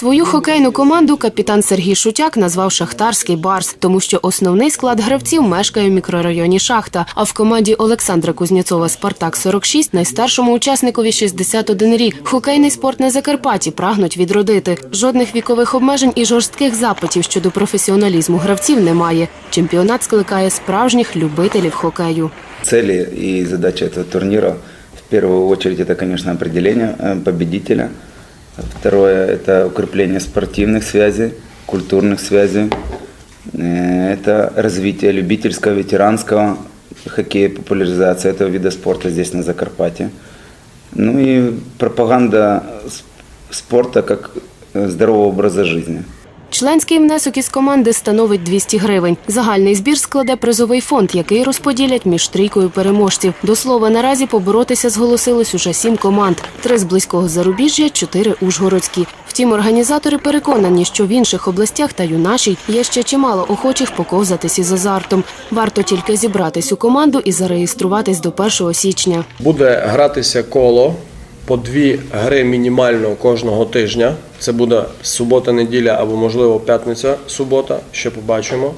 Свою хокейну команду капітан Сергій Шутяк назвав Шахтарський Барс, тому що основний склад гравців мешкає в мікрорайоні Шахта. А в команді Олександра Кузнєцова Спартак 46 найстаршому учасникові 61 рік. Хокейний спорт на Закарпатті прагнуть відродити. Жодних вікових обмежень і жорстких запитів щодо професіоналізму гравців немає. Чемпіонат скликає справжніх любителів хокею. Цели и задача этого турнира в первую очередь это, конечно, определение э, победителя. Второе – это укрепление спортивных связей, культурных связей. Э, Это развитие любительского, ветеранского хоккея, популяризация этого вида спорта здесь, на Закарпатье. Ну и пропаганда с- спорта как э, здорового образа жизни. Членський внесок із команди становить 200 гривень. Загальний збір складе призовий фонд, який розподілять між трійкою переможців. До слова, наразі поборотися зголосилось уже сім команд: три з близького зарубіжжя, чотири ужгородські. Втім, організатори переконані, що в інших областях та й у нашій є ще чимало охочих поковзатись із азартом. Варто тільки зібратись у команду і зареєструватись до 1 січня. Буде гратися коло по дві гри мінімально кожного тижня. Це буде субота, неділя або, можливо, п'ятниця, субота, ще побачимо.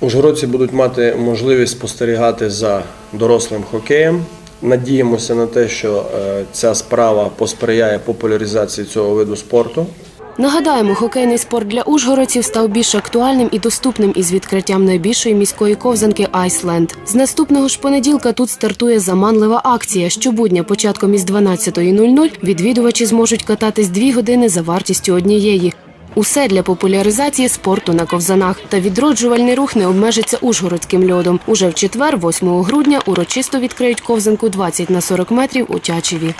Ужгородці будуть мати можливість спостерігати за дорослим хокеєм. Надіємося на те, що е, ця справа посприяє популяризації цього виду спорту. Нагадаємо, хокейний спорт для ужгородців став більш актуальним і доступним із відкриттям найбільшої міської ковзанки Айсленд. З наступного ж понеділка тут стартує заманлива акція. Щобудня початком із 12.00 відвідувачі зможуть кататись дві години за вартістю однієї. Усе для популяризації спорту на ковзанах. Та відроджувальний рух не обмежиться ужгородським льодом. Уже в четвер, 8 грудня, урочисто відкриють ковзанку 20 на 40 метрів у Тячеві.